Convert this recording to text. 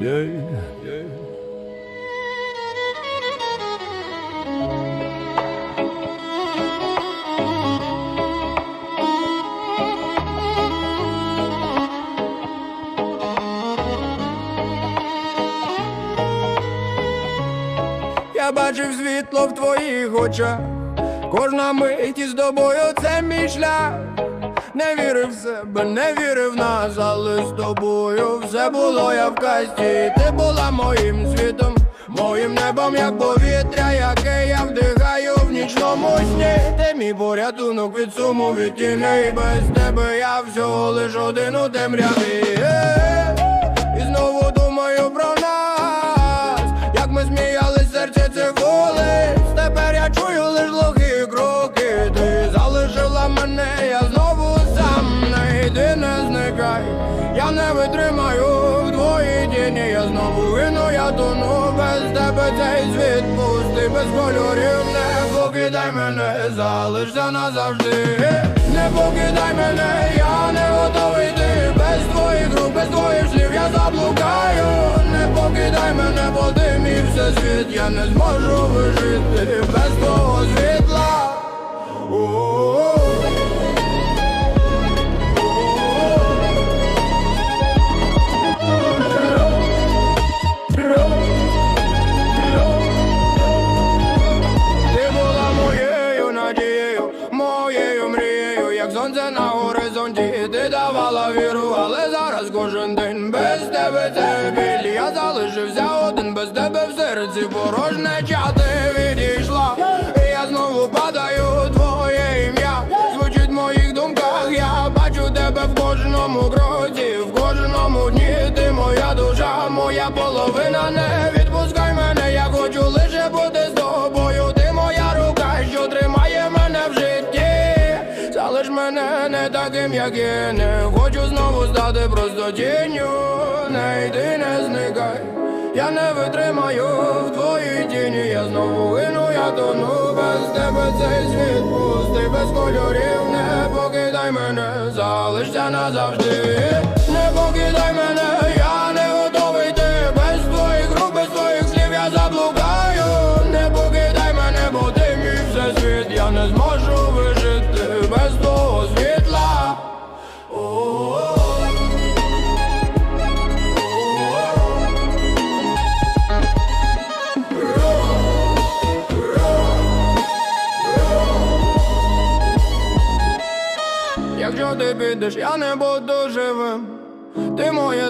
yeah, yeah. Я бачив світло в твоїх очах, кожна мить із тобою це мій шлях. Не вірив в себе, не вірив в нас, але з тобою все було я в касті. Ти була моїм світом, моїм небом, як повітря, яке я вдихаю в нічному сні. Ти мій порятунок від суму, від тіней без тебе я всього лиш один у темряві. Витримаю. В твоїй тіні Я знову вину, я тону. Без тебе цей світ пустий без кольорів. Не покидай мене, залишся назавжди. Не покидай мене, я не готовий йти. Без твоїх рук, без твоїх слів я заблукаю. Не покидай мене, бо ти мій всесвіт Я не зможу вижити. Без твого світла на горизонті, ти давала віру, але зараз кожен день без тебе це біль. Я залишився один без тебе в серці порожнеча ти відійшла. І я знову падаю твоє ім'я. Звучить в моїх думках, я бачу тебе в кожному кроці, в кожному дні ти моя душа, моя половина, не Залиш мене не таким, як є, не хочу знову стати просто тінню. Не йди, не зникай. Я не витримаю. В твоїй тіні, я знову вину, я тону. Без тебе цей світ пустий, без кольорів, не покидай мене, залишся назавжди, не покидай мене, я не готовий йти. Без твоїх рук, без твоїх слів я заблукаю, не покидай мене, бо ти мій всесвіт, я не зможу Якщо ти підеш, я не буду живим. Ти моє